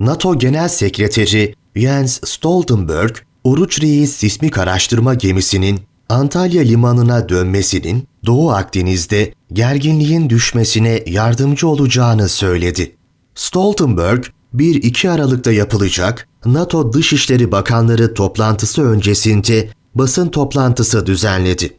NATO Genel Sekreteri Jens Stoltenberg, Oruç Reis sismik araştırma gemisinin Antalya limanına dönmesinin Doğu Akdeniz'de gerginliğin düşmesine yardımcı olacağını söyledi. Stoltenberg, 1-2 Aralık'ta yapılacak NATO Dışişleri Bakanları toplantısı öncesinde basın toplantısı düzenledi.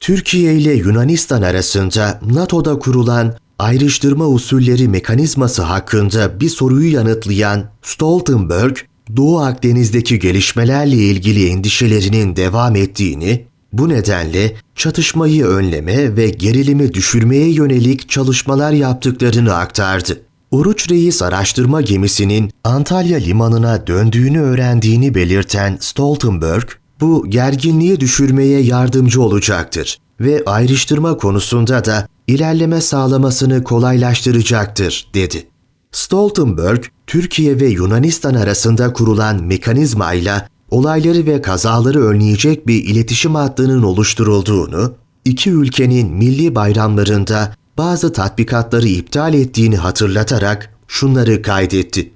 Türkiye ile Yunanistan arasında NATO'da kurulan ayrıştırma usulleri mekanizması hakkında bir soruyu yanıtlayan Stoltenberg, Doğu Akdeniz'deki gelişmelerle ilgili endişelerinin devam ettiğini, bu nedenle çatışmayı önleme ve gerilimi düşürmeye yönelik çalışmalar yaptıklarını aktardı. Oruç Reis araştırma gemisinin Antalya limanına döndüğünü öğrendiğini belirten Stoltenberg, bu gerginliği düşürmeye yardımcı olacaktır ve ayrıştırma konusunda da ilerleme sağlamasını kolaylaştıracaktır, dedi. Stoltenberg, Türkiye ve Yunanistan arasında kurulan mekanizmayla olayları ve kazaları önleyecek bir iletişim hattının oluşturulduğunu, iki ülkenin milli bayramlarında bazı tatbikatları iptal ettiğini hatırlatarak şunları kaydetti.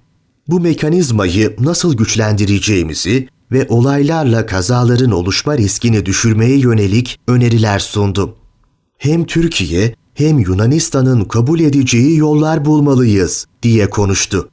Bu mekanizmayı nasıl güçlendireceğimizi ve olaylarla kazaların oluşma riskini düşürmeye yönelik öneriler sundum. Hem Türkiye hem Yunanistan'ın kabul edeceği yollar bulmalıyız diye konuştu.